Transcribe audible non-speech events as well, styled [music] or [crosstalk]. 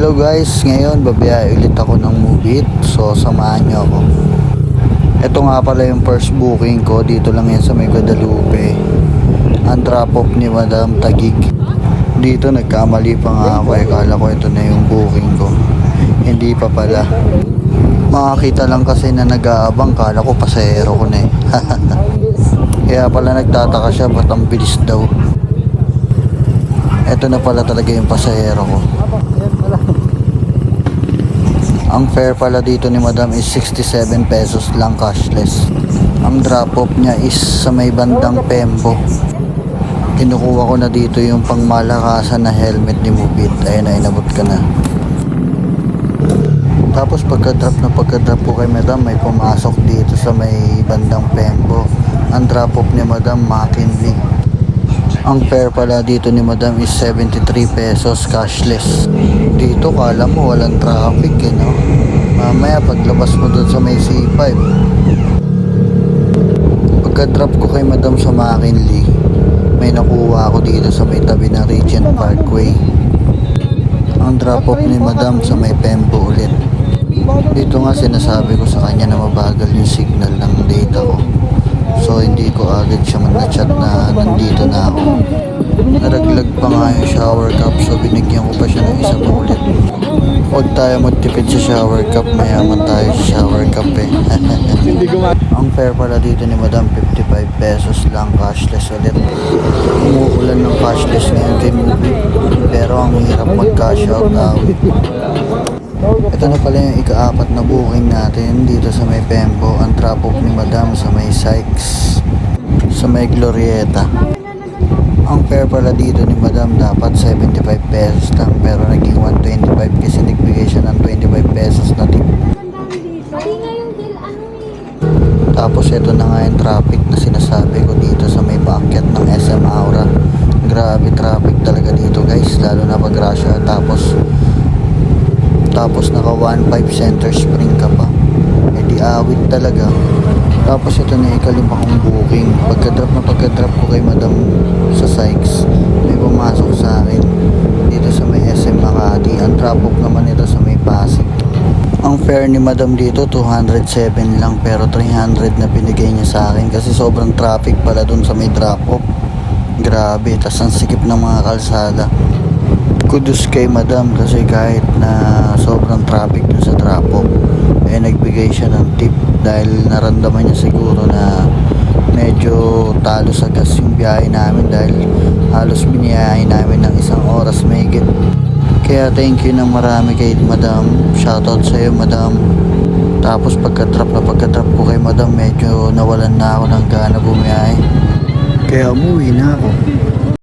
Hello guys, ngayon babiyay ulit ako ng Mubit. So samahan nyo ako. Ito nga pala yung first booking ko. Dito lang yan sa may Guadalupe. Ang drop off ni Madam Tagig. Dito nagkamali pa nga ako. Eh Kala ko ito na yung booking ko. Hindi pa pala. Makakita lang kasi na nag-aabang. Kala ko pasahero ko na eh. [laughs] Kaya pala nagtataka siya Ba't ang bilis daw? Ito na pala talaga yung pasahero ko Ang fare pala dito ni Madam is 67 pesos lang cashless. Ang drop off niya is sa may bandang Pembo. Kinukuha ko na dito yung pangmalakasan na helmet ni Mubit. Ayun na, inabot ka na. Tapos pagka-drop na pagka-drop ko kay Madam, may pumasok dito sa may bandang Pembo. Ang drop off ni Madam, McKinley. Ang fare pala dito ni Madam is 73 pesos cashless. Dito kala mo walang traffic eh, no? Mamaya paglabas mo doon sa may C5. Pagka-drop ko kay Madam sa McKinley, may nakuha ako dito sa may tabi ng Regent Parkway. Ang drop off ni Madam sa may Pembo ulit. Dito nga sinasabi ko sa kanya na mabagal yung signal ng data ko. So hindi ko agad siya shower cup so binigyan ko pa siya ng isa pa ulit. Huwag tayo magtipid sa shower cup, mayaman tayo sa shower cup eh. [laughs] Ang fare pala dito ni Madam 55 pesos lang cashless ulit. Umuulan ng cashless ngayon kay. Pero ang hirap mag-cash out awit. Ito na pala yung ika-apat na booking natin dito sa may Pembo. Ang off ni Madam sa may Sykes. Sa may Glorieta. Ang fare pala dito ni Madam dapat 75 pesos lang pero naging 125 kasi nagbigay siya ng 25 pesos na tip. Eh. Tapos ito na nga yung traffic na sinasabi ko dito sa may packet ng SM Aura. Grabe traffic talaga dito guys, lalo na pag rush. Tapos tapos naka 1.5 center spring ka pa. Eh di awit talaga. Tapos ito na ikalima kong booking. Pagka-drop na pagka-drop ko kay Madam sa Sykes, may pumasok sa akin dito sa may SM Makati. Ang drop off naman ito sa may Pasig. Ang fare ni Madam dito 207 lang pero 300 na binigay niya sa akin kasi sobrang traffic pala dun sa may drop off. Grabe, tas ang sikip ng mga kalsada. Kudos kay Madam kasi kahit na sobrang traffic dun sa drop off, eh nagbigay siya ng tip dahil naramdaman niya siguro na medyo talo sa gas yung biyahe namin dahil halos biniyahe namin ng isang oras mahigit. Kaya thank you na marami kay Madam. Shoutout sa iyo, Madam. Tapos pagka-drop na pagka-drop ko kay Madam, medyo nawalan na ako ng gana bumiyahe. Kaya umuwi na ako.